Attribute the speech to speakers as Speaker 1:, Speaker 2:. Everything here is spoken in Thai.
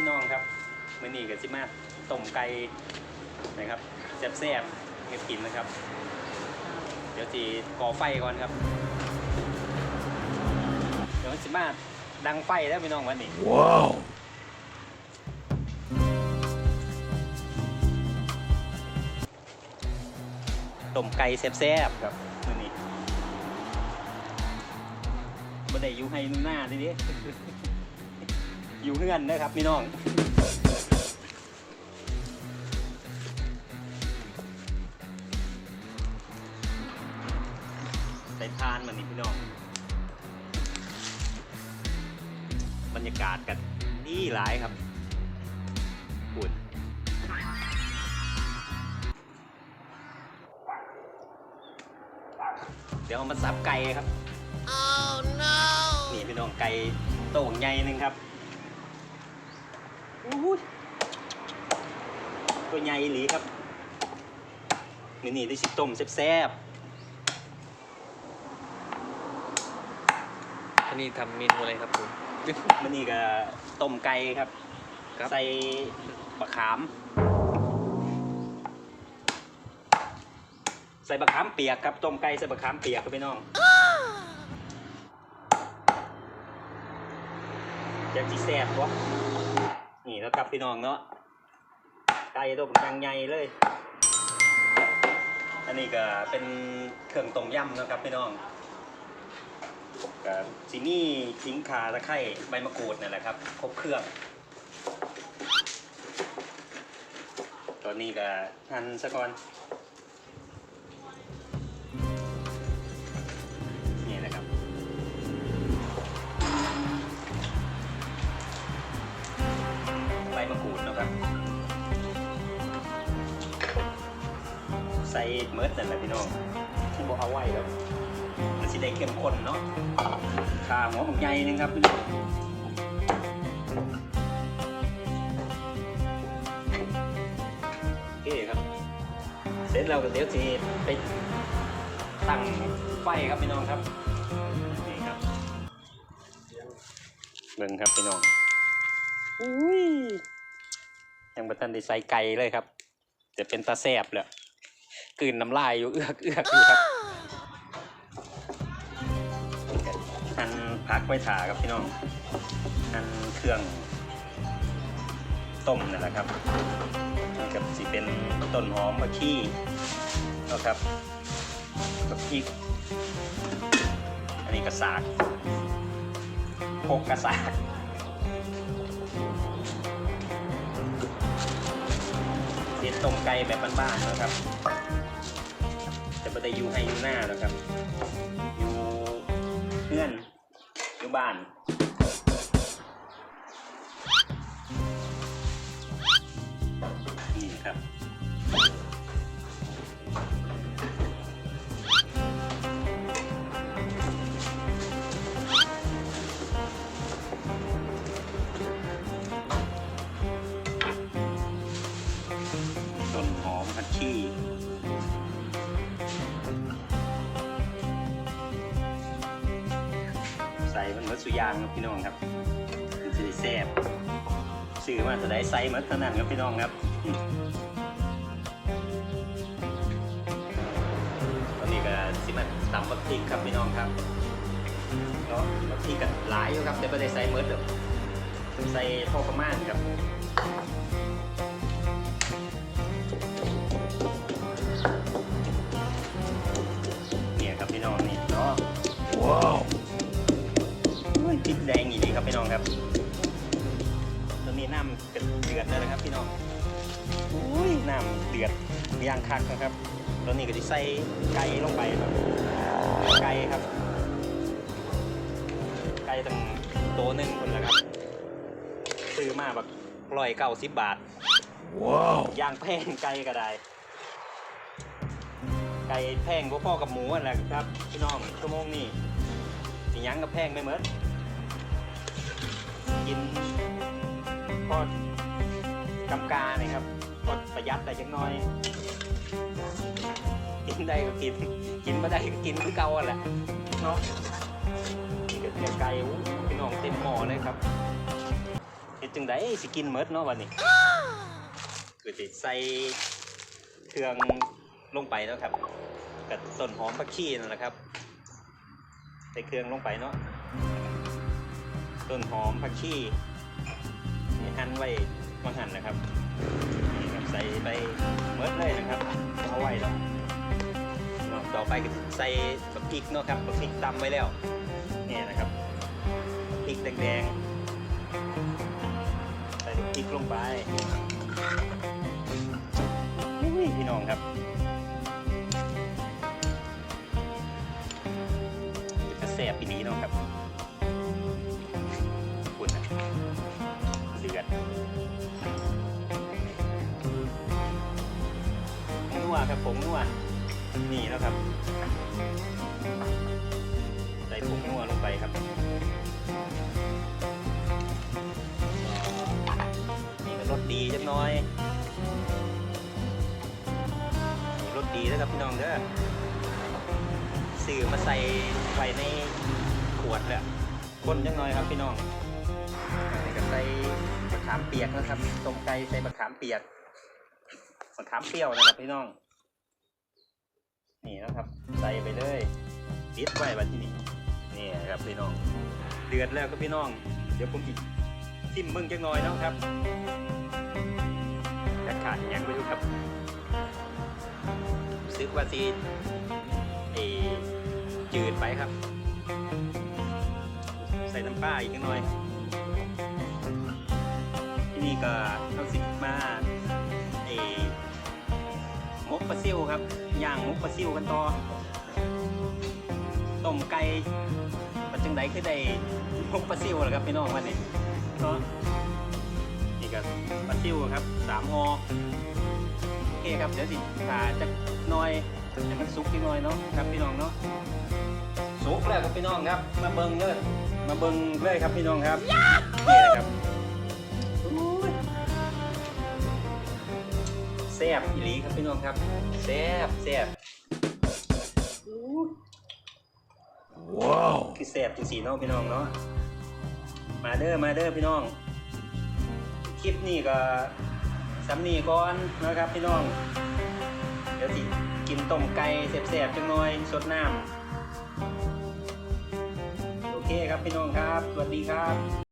Speaker 1: พี่น้องครับมื้อนี้ก็สิมาต้มไก่นะครับแซ่บๆให้กินนะครับ เดี๋ยวสิก่อไฟก่อนครับ เดี๋ยวสิมาดังไฟแล้วพี่น้องวันนี้
Speaker 2: Wow.
Speaker 1: ต้มไก่แซ่บๆครับมื้อนี้บ่ได้อยู่ให้หน้าดิดิ อยู่เฮือนนะครับพี่น้องใส่ทานมันนี่พี่น้อง บรรยากาศกันดีหลายครับปุ่นเดี๋ยวเอามาสับไก่ครับ
Speaker 3: Oh no!
Speaker 1: นี่พี่น้องไก่โต่งใหญ่หนึ่งครับ อู้ยตัวใหญ่อีหลีครับ นี่นี่ได้สิต้มแซ่บ
Speaker 4: อันนี้ทำเมนูอะไรครับผม
Speaker 1: ๆมันนี่ก็ต้มไก่ครับ
Speaker 4: ครับ
Speaker 1: ใส่บะขาม ใส่บะขามเปียกครับ ต้มไก่ใส่บะขามเปียกครับพี่น้องอยากจีแซ่บวะนี่ แล้วกับพี่น้องเนาะไก่ต้มยังใหญ่เลย อันนี้ก็เป็นเครื่องต้มยำนะครับพี่น้องกับซีนี่ทิ้งคาตะไคร้ใบมะกรูดนั่นแหละครับ ครบเครื่อง ตอนนี้ก็หั่นซะก่อน ส่เมิร์ดนั่นแหละพี่น้องที่บอกเอาไว้ครับมันสิได้เข้มข้นเนาะขาหัวหมกใหญ่หนึงครับพี่น้องโอเคครับ เสร็จแล้วก็เดี๋ยวทีไปตั้งไฟครับพี่น้องครับนี่ครับเบิ่งครับพี่น้องอุ้ยยังบัตันได้ใส่ไก่เลยครับจะเป็นตาแซบเลย กลืนน้ำลายอยู่เอือกเอือกอยู่ครับหันพักไว้ถาครับพี่น้องหันเครื่องต้มนั่นแหละครับกับสิเป็นต้นหอมมะขี้นะครับกับพริกอันนี้กระสากโคกกระสากเด็ดต้มไก่แบบบ้านๆนะครับ ไม่ได้อยู่ให้อยู่หน้าแล้วครับ อยู่เพื่อนอยู่บ้านนี่ครับ สุยางครับพี่น้องครับมันจะได้แซ่บซื้อมาจะได้ไซส์เหมือนเท่านั้นครับพี่น้องครับ ตอนนี้ก็สิมาตำบักพริกครับพี่น้องครับเนาะบักพริกกันหลายอยู่ครับแต่ไม่ได้ไซส์เมิดหรอกใส่พอประมาณครับ ครับพี่น้องครับตอนนี้น้ำเป็นเดือดแล้วนะครับพี่น้องอุ้ยน้ำเดือดย่างคักนะครับตอนนี้ก็จะใส่ไก่ลงไปครับไก่ครับ ไก่ตั้งตัวหนึ่งคนละครับซื้อมาแบบร้อยเก้าสิบบาท
Speaker 2: Wow.
Speaker 1: ย่างแพงไก่ก็ได้ไก่แพงพอๆกับหมูนั่นแหละครับพี่น้องชั่วโมงนี้สิหยังกับแพงไม่เหมือน กินพอกำกาเนี่ยครับพอประหยัดได้จังน้อย กินได้ก็กิน กินไม่ได้ก็กินคือเก่าแหละเนาะนี่ก็เทียไก่พี่น้องเต็มหม้อเลยครับเฮ็ดจังไดสิกินเมิดเนาะวันนี้คือสิใส่เครื่องลงไปแล้วครับกับต้นหอมผักชีนั่นแหละครับใส่เครื่องลงไปเนาะ ต้นหอมผักชีนี่หั่นไว้บางหั่นนะครับนี่ครับใส่ไปเมดเลยนะครับ เอาไว้แล้วต่อไปก็ใส่บักพริกเนาะครับบักพริกตำไว้แล้วนี่นะครับพริกแดงๆใส่พริกลงไปอุ้ยพี่น้องครับจะแซ่บปีนี้เนาะครับ ครับผมนัวนี่แล้วครับ ใส่ผงนัวลงไปครับนี่ก็รสดีจักหน้อยรสดีนะครับพี่น้องเด้อสื่อมาใส่ไว้ในขวดเลยคนจักหน้อยครับพี่น้องนนี้ก็ใส่มะขามเปียกนะครับต้มไก่ใส่มะขามเปียกมะขามเปรี้ยวนะครับพี่น้อง นี่นะครับ ใส่ไปเลยปิดไว้บัดที่นี่นี่ครับพี่น้องเดือดแล้วครับพี่น้อง เดี๋ยวผมจิชิมเบิ่งจักหน่อยเนาะครับจะขาดอิหยังไปดูครับรู้ซึกว่าซีเออจืดไปครับ ใส่น้ำปลาอีกหน่อย ที่นี่ก็เอาสิ ซิวครับย่างมกปลาซิวกันต่อต้มไก่ปัจจังใดคือได้มกปลาซิวเหรอครับพี่น้องวันนี้เนาะนี่ก็ปลาซิวครับสามหอโอเคครับเดี๋ยวสิขาจะหน่อยให้มันสุกนิดหน่อยเนาะครับพี่น้องเนาะสุกแล้วครับพี่น้องครับ มาเบิ่งเลยมาเบิ่งเลยครับพี่น้องครับนี่นะครับ บอีหลีครับพี่น้องครับแซ่บแซ่บ
Speaker 2: Wow.
Speaker 1: คือแสบจริงสีเนาะพี่น้องเนาะมาเด้อมาเด้อพี่น้อง คลิปนี้ก็สำนีก่อนนะครับพี่น้อง เดี๋ยวสิกินต้มไก่แสบๆจังหน่อยสดน้ำโอเคครับพี่น้องครับสวัสดีครับ